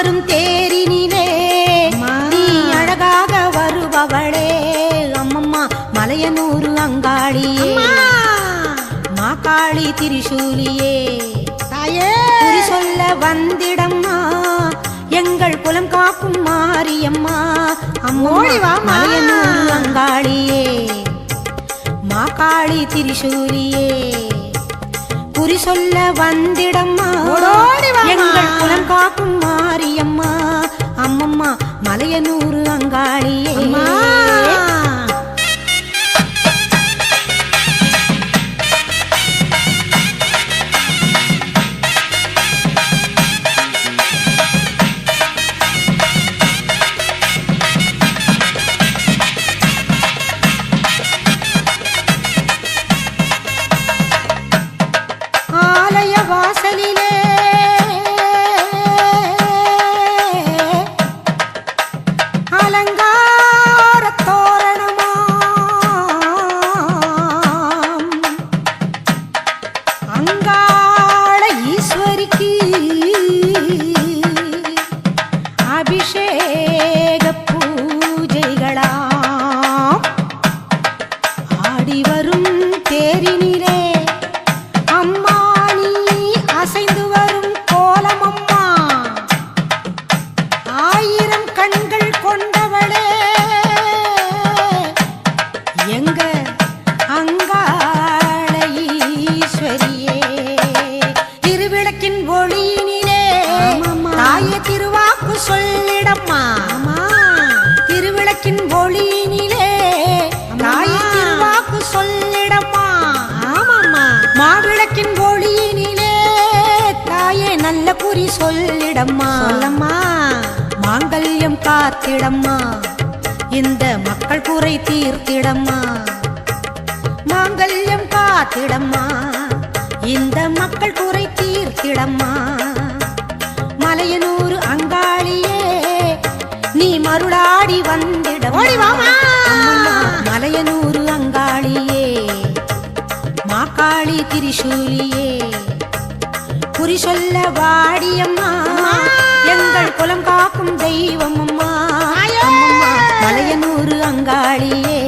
வரும் தேரினிலே. நீ அழகாக வருபவளே. அம்மம்மா மலையனூர் அங்காளியே மாக்காளி திரிசூலியே. தாயே. சொல்ல வந்திடம்மா. எங்கள் குலம் காக்கும் மாரியம்மா. அம்மோடி மலையனூர் அங்காளியே. மாக்காளி திரிசூலியே. குறி சொல்ல வந்திடம்மா. எங்கள் குலம் காக்கும் மாரியம்மா. அம்மம்மா மலையனூர் அங்காளியே. காத்திடம்மா இந்த மக்கள் குறை தீர்த்திடம்மா. மாங்கல்யம் காத்திடம்மா. இந்த மக்கள் குறை தீர்த்திடம்மா. மலையனூர் அங்காளியே நீ மருளாடி வந்திடம். மலையனூர் அங்காளியே மாக்காளி திரிசூலியே. குறி சொல்ல வாடியம்மா. எங்கள் குலம் காக்கும் தெய்வம் அம்மா மலையனூர் அங்காளியே.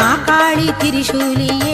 மாக்காளி திரிசூலியே.